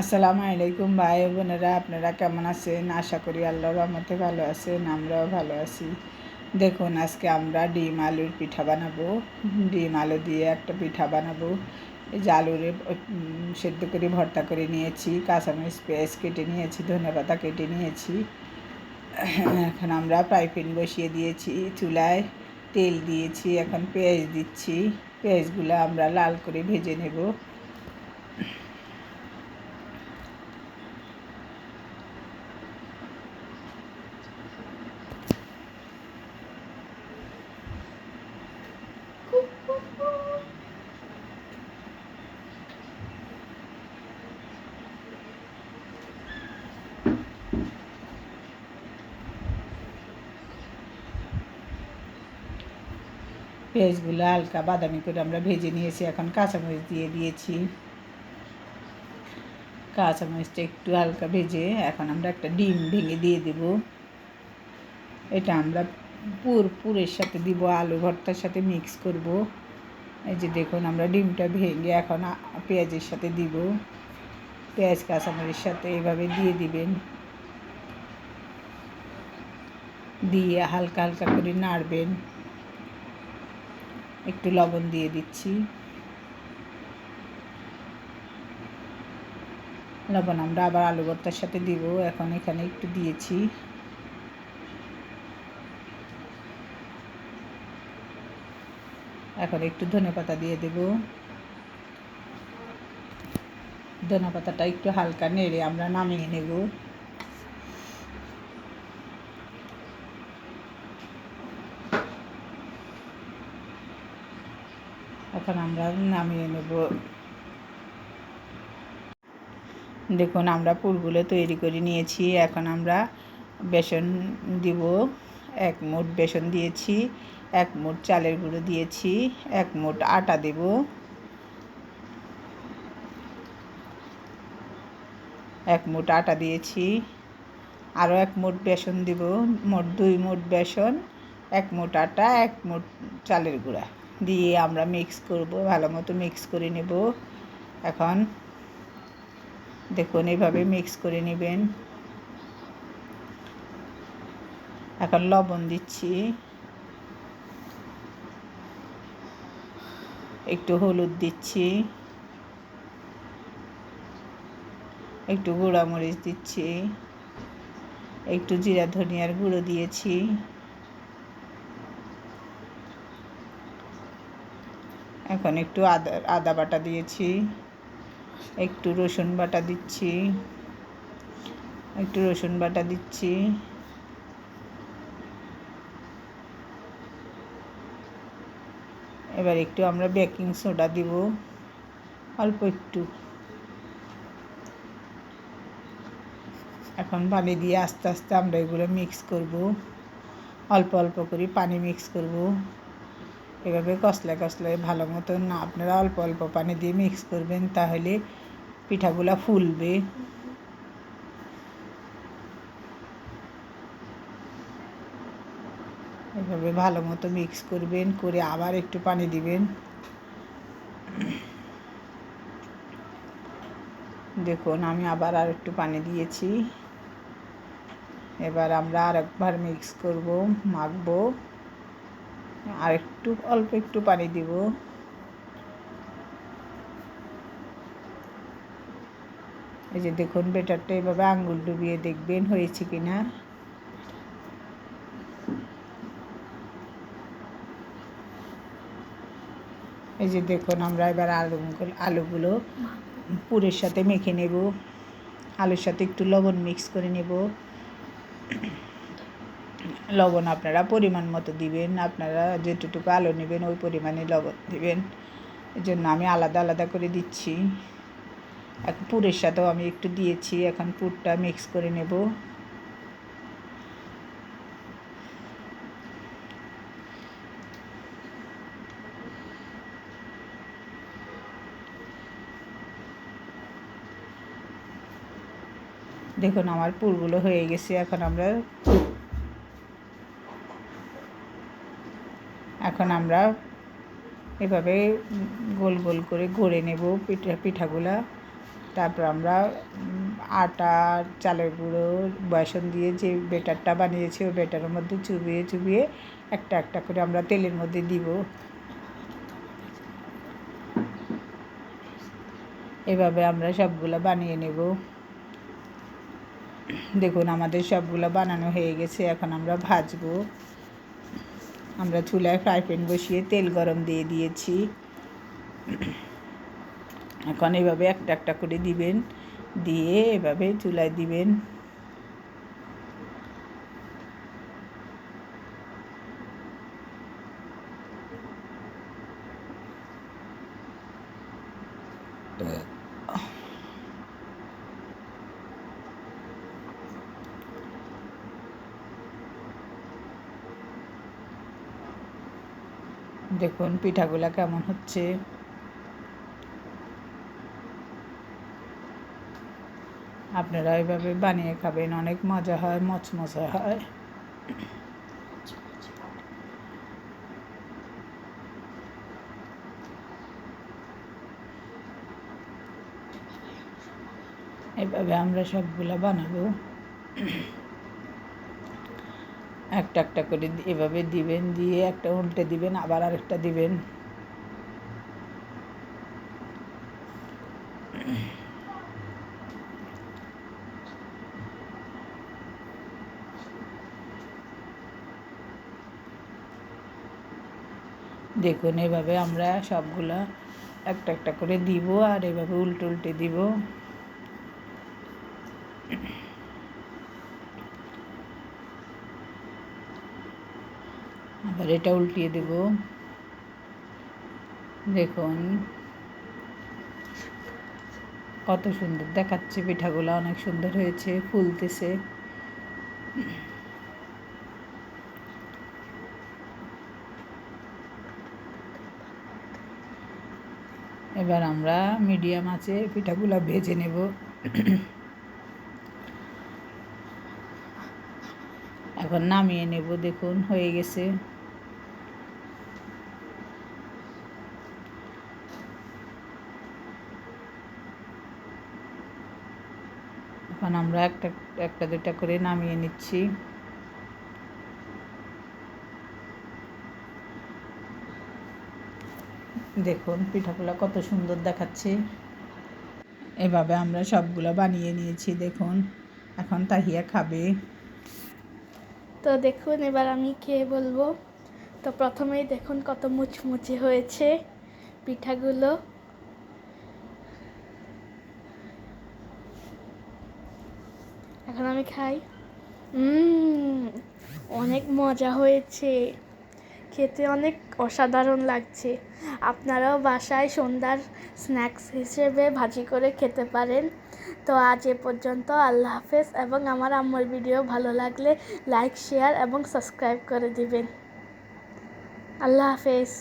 আসসালামু আলাইকুম ভাই বোনেরা, আপনারা কেমন আছেন? আশা করি আল্লাহর রহমতে ভালো আছেন, আমরাও ভালো আছি। দেখুন, আজকে আমরা ডিম আলুর পিঠা বানাবো। ডিম আলু দিয়ে একটা পিঠা বানাবো। এই যে আলুরে সেদ্ধ করে ভর্তা করে নিয়েছি, কাঁচামরিচ, পেঁয়াজ কেটে নিয়েছি, ধনে পাতা কেটে নিয়েছি। এখন আমরা ফ্রাই প্যান বসিয়ে দিয়েছি, চুলায় তেল দিয়েছি, এখন পেঁয়াজ দিচ্ছি। পেঁয়াজগুলো আমরা লাল করে ভেজে নেব। পেঁয়াজগুলো হালকা বাদামি করে আমরা ভেজে নিয়েছি, এখন কাঁচামরিচ দিয়ে দিয়েছি। কাঁচামরিচটা একটু হালকা ভেজে এখন আমরা একটা ডিম ভেঙে দিয়ে দেব। এটা আমরা পুর, পুরের সাথে দিব, আলু ভর্তার সাথে মিক্স করব। এই যে দেখুন আমরা ডিমটা ভেঙে এখন পেঁয়াজের সাথে দিব। পেঁয়াজ, কাঁচামরিচের সাথে এইভাবে দিয়ে দিবেন। দিয়ে হালকা হালকা করে নাড়বেন। একটু লবণ দিয়ে দিচ্ছি। লবণ আমরা আবার আলু ভর্তার সাথে দিব, এখন এখানে একটু দিয়েছি। এখন একটু ধনে পাতা দিয়ে দেব। ধনে পাতাটা একটু হালকা নেড়ে আমরা নামিয়ে নেব। এখন আমরা নামিয়ে নেব। দেখুন, আমরা পুরগুলো তৈরি করে নিয়েছি। এখন আমরা বেসন দিব। এক মুঠ বেসন দিয়েছি, এক মুঠ চালের গুঁড়ো দিয়েছি, এক মুঠ আটা দেব। এক মুঠ আটা দিয়েছি, আরও এক মুঠ বেসন দিব, মোট দুই মুঠ বেসন, এক মুঠ আটা, এক মুঠ চালের গুঁড়া। দিয়ে আমরা মিক্স করব, ভালো মতো মিক্স করে নেব। এখন দেখুন এইভাবে মিক্স করে নেবেন। এখন লবণ দিচ্ছি। একটু হলুদ দিচ্ছি। একটু গুঁড়া মরিচ দিচ্ছি। একটু জিরা ধনিয়ার গুঁড়ো দিয়েছি। এখন একটু আদা আদা বাটা দিয়েছি, একটু রসুন বাটা দিচ্ছি, একটু রসুন বাটা দিচ্ছি। এবার একটু আমরা বেকিং সোডা দিব, অল্প একটু। এখন পানি দিয়ে আস্তে আস্তে আমরা এগুলো মিক্স করব, অল্প অল্প করে পানি মিক্স করব। এভাবে কষলায় কষলায় ভালো মতন আপনারা অল্প অল্প পানি দিয়ে মিক্স করবেন, তাহলে পিঠাগুলা ফুলবে। এভাবে ভালো মতো মিক্স করবেন, করে আবার একটু পানি দিবেন। দেখুন, আমি আবার আর একটু পানি দিয়েছি। এবার আমরা আরেকবার মিক্স করব, মাখবো। আর একটু, অল্প একটু পানি দিব। এই যে দেখুন বেটারটা এভাবে আঙ্গুল ডুবিয়ে দেখবেন হয়েছে কি না এই যে দেখুন, আমরা এবার আলু আলুগুলো পুরের সাথে মেখে নেব। আলুর সাথে একটু লবণ মিক্স করে নেব। লবণ আপনারা পরিমাণ মতো দিবেন, আপনারা যেটুকু আলো নেবেন ওই পরিমাণে লবণ দিবেন। এই জন্য আমি আলাদা আলাদা করে দিচ্ছি। এখন পুরের সাথেও আমি একটু দিয়েছি, এখন পুরটা মিক্স করে নেব। দেখুন আমার পুরগুলো হয়ে গেছে, এখন আমরা এখন আমরা এভাবে গোল গোল করে গড়ে নেব পিঠা, পিঠাগুলা। তারপর আমরা আটা, চালের গুঁড়ো, বেসন দিয়ে যে বেটারটা বানিয়েছি, ওই বেটারের মধ্যে চুবিয়ে চুবিয়ে একটা একটা করে আমরা তেলের মধ্যে দিব। এভাবে আমরা সবগুলো বানিয়ে নেব। দেখুন, আমাদের সবগুলো বানানো হয়ে গেছে। এখন আমরা ভাজবো। আমরা চুলায় ফ্রাই প্যান বসিয়ে তেল গরম দিয়ে দিয়েছি। এখন এভাবে একটা একটা করে দিবেন, দিয়ে এভাবে চুলায় দিবেন। দেখুন পিঠাগুলা কেমন হচ্ছে। আপনারা এভাবে বানিয়ে খাবেন, অনেক মজা হয়, মচমচে হয়। এভাবে আমরা সবগুলা বানাবো। একটা একটা করে এভাবে দিবেন, দিয়ে একটা উল্টে দিবেন, আবার আরেকটা দিবেন। দেখুন, এভাবে আমরা সবগুলা একটা একটা করে দিব আর এভাবে উল্টে উল্টে দিব। আবার এটা উল্টিয়ে দেব। দেখুন। কত সুন্দর দেখাচ্ছে পিঠাগুলো, অনেক সুন্দর হয়েছে, ফুলতেছে। এবার আমরা মিডিয়াম আছে পিঠাগুলো ভেজে নেব। এখন নামিয়ে নেব, দেখুন, হয়ে গেছে। এখন আমরা একটা একটা দুটা করে নামিয়ে নিচ্ছি। দেখুন, পিঠাগুলো কত সুন্দর দেখাচ্ছে। এভাবে আমরা সবগুলো বানিয়ে নিয়েছি, দেখুন। এখন তাহিয়া খাবে। তো দেখুন, এবার আমি খেয়ে বলব। তো প্রথমেই দেখুন কত মুচমুচে হয়েছে পিঠাগুলো। এখন আমি খাই। অনেক মজা হয়েছে। খেতে অনেক অসাধারণ লাগছে। আপনারাও বাসায় সন্ধ্যার স্ন্যাক্স হিসেবে ভাজি করে খেতে পারেন। তো আজ এ পর্যন্ত আল্লাহ হাফেজ এবং আমার আম্মুর ভিডিও ভালো লাগলে লাইক, শেয়ার এবং সাবস্ক্রাইব করে দিবেন। আল্লাহ হাফেজ।